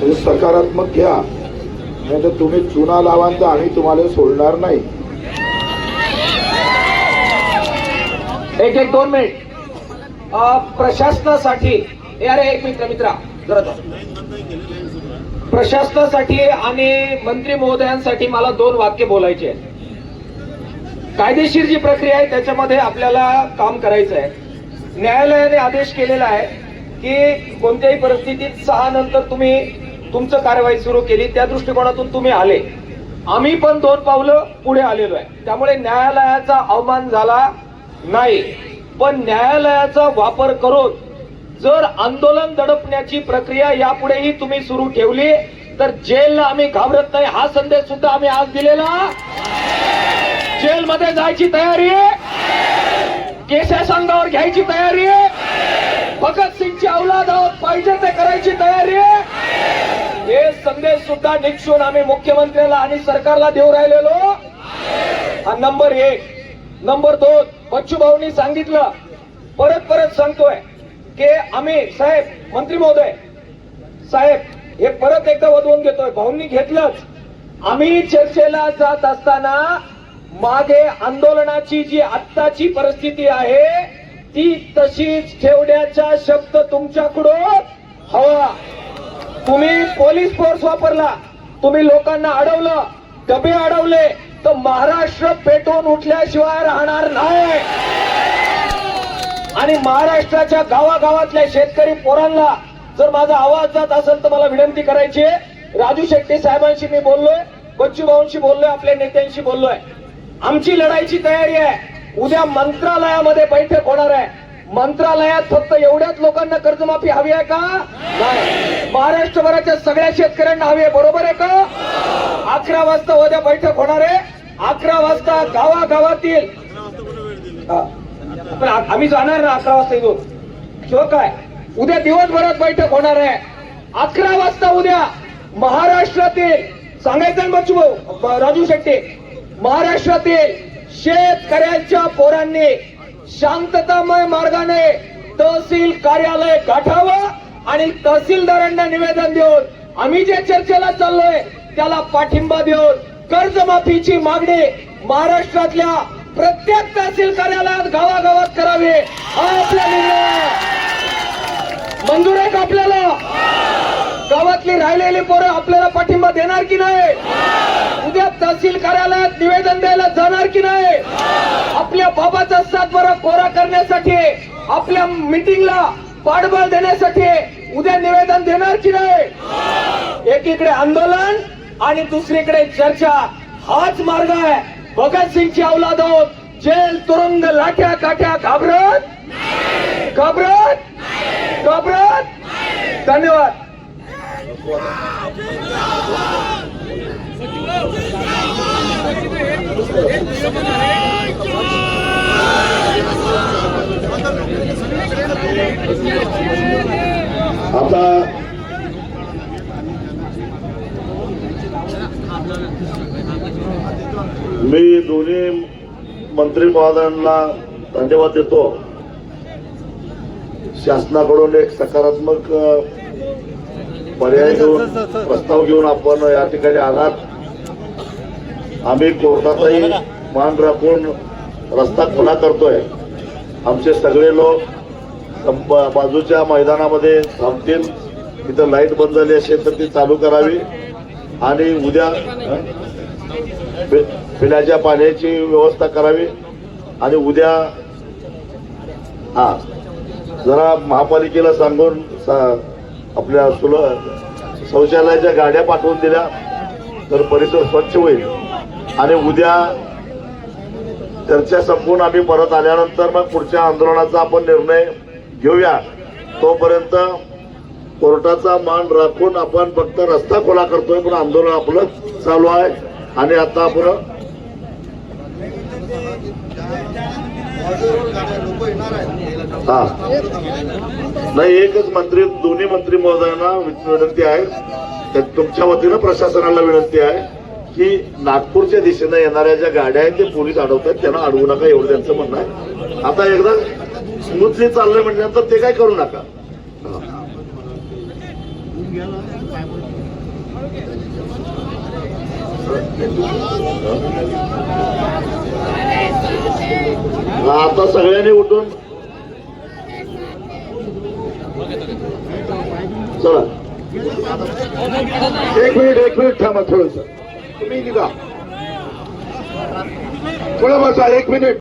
म्हणजे सकारात्मक घ्या. नाही तर तुम्ही चुना लावाल तर आम्ही तुम्हाला सोडणार नाही. एक एक दोन मिनिट. प्रशासनासाठी ए, अरे एक मित्र मित्रा जरा प्रशासनासाठी आणि मंत्री महोदयांसाठी मला दोन वाक्य बोलायचे आहेत. कायदेशीर जी प्रक्रिया आहे त्याच्यामध्ये आपल्याला काम करायचं आहे. न्यायालयाने आदेश केलेला आहे की कोणत्याही परिस्थितीत सहा नंतर तुम्ही तुमचं कारवाई सुरू केली त्या दृष्टिकोनातून तुम्ही आले. आम्ही पण दोन पावलं पुढे आलेलो आहे. त्यामुळे न्यायालयाचा अवमान झाला नाही. पण न्यायालयाचा वापर करून जर आंदोलन दडपण्याची प्रक्रिया यापुढेही तुम्ही सुरू ठेवली तर जेलला आम्ही घाबरत नाही. हा संदेश सुद्धा आम्ही आज दिलेला. जेलमध्ये जायची तयारी. आहे संघावर घ्यायची तयारी. भगत भगतसिंगची औलाद आहोत. पाहिजे ते करायची तयारी आहे हे संदेश सुद्धा निक्षून आम्ही मुख्यमंत्र्याला आणि सरकारला देऊ राहिलेलो हा नंबर एक. नंबर दोन बच्चू भाऊनी सांगितलं. परत परत सांगतोय की आम्ही साहेब मंत्री महोदय साहेब हे परत एकदा वधवून घेतोय. भाऊंनी घेतलंच. आम्ही चर्चेला जात असताना मागे आंदोलनाची जी आत्ताची परिस्थिती आहे ती तशीच ठेवण्याचा शब्द तुमच्याकडून हवा. तुम्ही पोलीस फोर्स वापरला तुम्ही लोकांना अडवलं डबे अडवले तर महाराष्ट्र पेटवून उठल्याशिवाय राहणार नाही. आणि महाराष्ट्राच्या गावागावातल्या शेतकरी पोरांना जर माझा आवाज जात असेल तर मला विनंती करायची आहे. राजू शेट्टी साहेबांशी मी बोललोय बच्चू भाऊंशी बोललोय आपल्या नेत्यांशी बोललोय. आमची लढाईची तयारी आहे. उद्या मंत्रालयामध्ये बैठक होणार आहे. मंत्रालयात फक्त एवढ्याच लोकांना कर्जमाफी हवी आहे का? नाही. महाराष्ट्रभराच्या सगळ्या शेतकऱ्यांना हवी आहे. बरोबर आहे का? अकरा वाजता उद्या बैठक होणार आहे. अकरा वाजता गावागावातील पण आम्ही जाणार ना अकरा वाजता इथून. किंवा काय? उद्या दिवसभरात बैठक होणार आहे. अकरा वाजता उद्या महाराष्ट्रातील सांगायचं बच्चू भाऊ राजू शेट्टी. महाराष्ट्रातील शेतकऱ्यांच्या पोरांनी शांततामय मार्गाने तहसील कार्यालय गाठावं आणि तहसीलदारांना निवेदन देऊन आम्ही जे चर्चेला चाललोय त्याला पाठिंबा देऊन कर्जमाफीची मागणी महाराष्ट्रातल्या प्रत्येक तहसील कार्यालयात गावागावात करावी हा आपला निर्णय मंजूर आहे का आपल्याला? गावातली राहिलेली पोरं आपल्याला पाठिंबा देणार की नाही? उद्या तहसील कार्यालयात निवेदन द्यायला जाणार की नाही? बाबाचा सातबारा कोरा करण्यासाठी आपल्या मिटिंगला पाठबळ देण्यासाठी उद्या निवेदन देणार की नाही? एकीकडे आंदोलन आणि दुसरीकडे चर्चा. हाच मार्ग आहे. भगतसिंगची औलाद आहोत. जेल तुरुंग लाठ्या काठ्या घाबरत? घाबरत? घाबरत? धन्यवाद. आता मी दोन्ही मंत्री महोदयांना धन्यवाद देतो. शासनाकडून एक सकारात्मक पर्याय घेऊन प्रस्ताव घेऊन आपण या ठिकाणी आलात. आम्ही कोर्टाचाही मान राखून रस्ता खुला करतोय. आमचे सगळे लोक बाजूच्या मैदानामध्ये थांबतील. तिथं लाइट बंद झाली असेल तर ती चालू करावी. आणि उद्या पिण्याच्या पाण्याची व्यवस्था करावी. आणि उद्या हा जरा महापालिकेला सांगून सा- आपल्या सुल शौचालयाच्या गाड्या पाठवून दिल्या. तर परिसर स्वच्छ होईल. आणि उद्या चर्चा संपून आम्ही परत आल्यानंतर मग पुढच्या आंदोलनाचा आपण निर्णय घेऊया. तोपर्यंत कोर्टाचा मान राखून आपण फक्त रस्ता खोला करतोय पण आंदोलन आपलं चालू आहे. आणि आता आपण हा. नाही एकच मंत्री दोन्ही मंत्री महोदयांना विनंती आहे. तुमच्या वतीनं प्रशासनाला विनंती आहे. की नागपूरच्या दिशेनं येणाऱ्या ज्या गाड्या आहेत ते पोलीस अडवतात त्यांना अडवू नका एवढं त्यांचं म्हणणं आहे. आता एकदा स्मूथली चाललंय म्हटल्यानंतर ते काय करू नका. आता सगळ्यांनी उठून. चला. एक मिनिट एक मिनिट थांबा थोडंसं. तुम्ही निघा. बसा एक मिनिट.